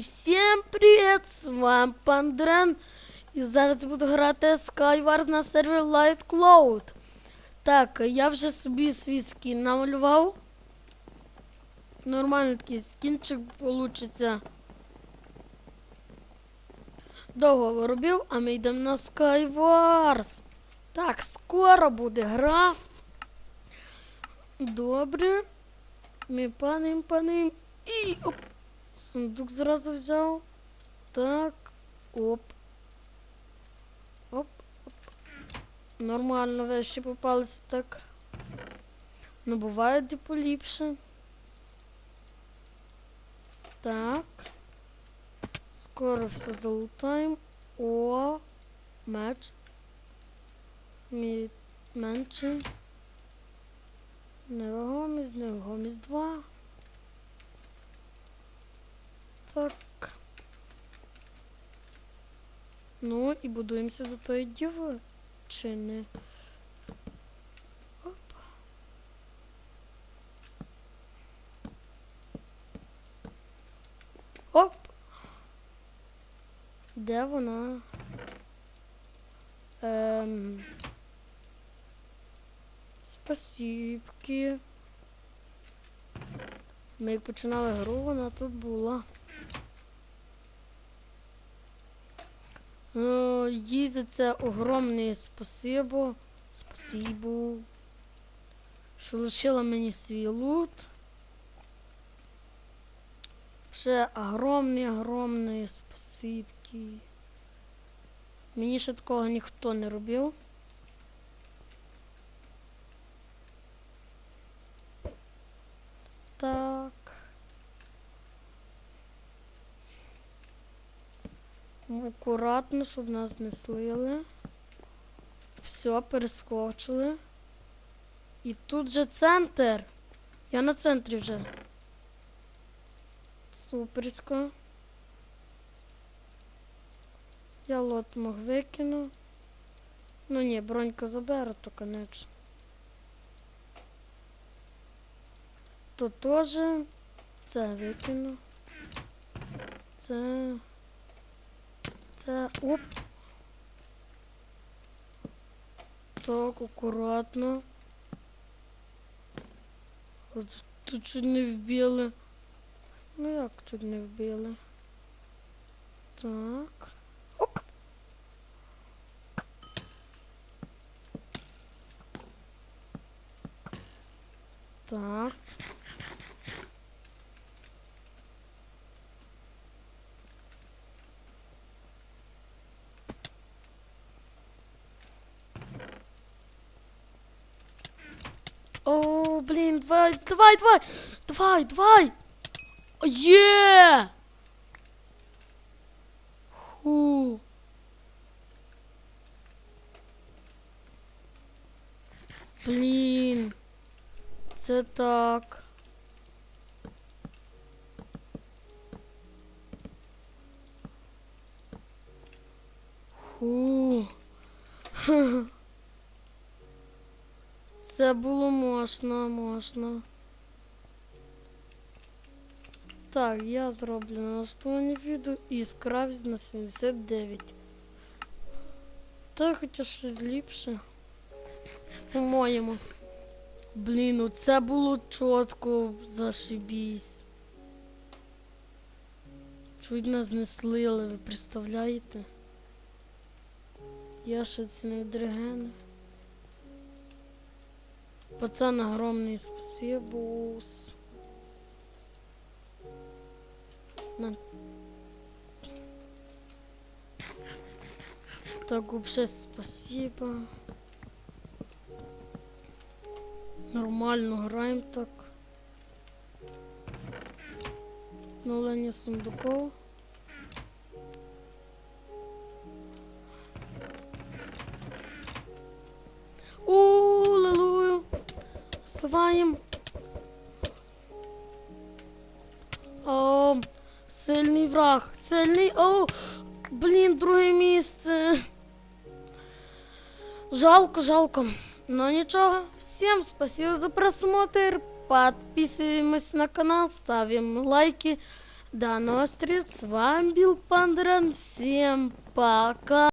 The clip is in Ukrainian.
І всім привіт! З вами Пандрен. І зараз буду грати Skywars на сервері Light Cloud. Так, я вже собі свій скін намалював. Нормальний такий скінчик получиться. Довго робив, а ми йдемо на Skywars. Так, скоро буде гра. Добре. Ми падаємо, падаємо. І оп. Сундук зразу взяв. Так. Оп. Оп. Оп. Нормально вещі попалися так. Ну буває де поліпше. Так. Скоро все залутаємо. О, меч. Мі... Менше. Невагомість, невагомість 2. Так. Ну і будуємося до тої дівчини. Оп. Оп. Де вона? Ем... Спасибки. Ми як починали гру, вона тут була. Ну, їй за це огромне спасибо. Спасибо. Що лишила мені свій лут. Ще огромне, огромне спасибки. Мені ще такого ніхто не робив. Так. Ну, Акуратно, щоб нас не слили. Все, перескочили. І тут же центр. Я на центрі вже. Суперсько. Я лот мог викину. Ну ні, бронька заберу, то конечно. То теж це викину. Це. Оп. Так, акуратно. От тут чуть не вбили. Ну як чуть не вбили? Так. Оп. Так. О, блін, давай, давай, давай, давай, давай. Є! Ху. Блін. Це так. Ху. Це було можна, можна. Так, я зроблю налаштування відео і скравсь на 79. Та хоча щось ліпше. По-моєму. Блін, ну це було чітко зашибісь. Чуть нас не слили, ви представляєте? Я ще це не дрегени. Пацан, огромный спасибо. На. Так, вообще спасибо. Нормально граємо так. Нулення сундуков. Сливаємо. О, сильний враг. Сильний. О, блін, друге місце. Жалко, жалко. Но ничего. Всем спасибо за просмотр. Подписываемся на канал, ставим лайки. До новых встреч. С вами был Пандран. Всем пока.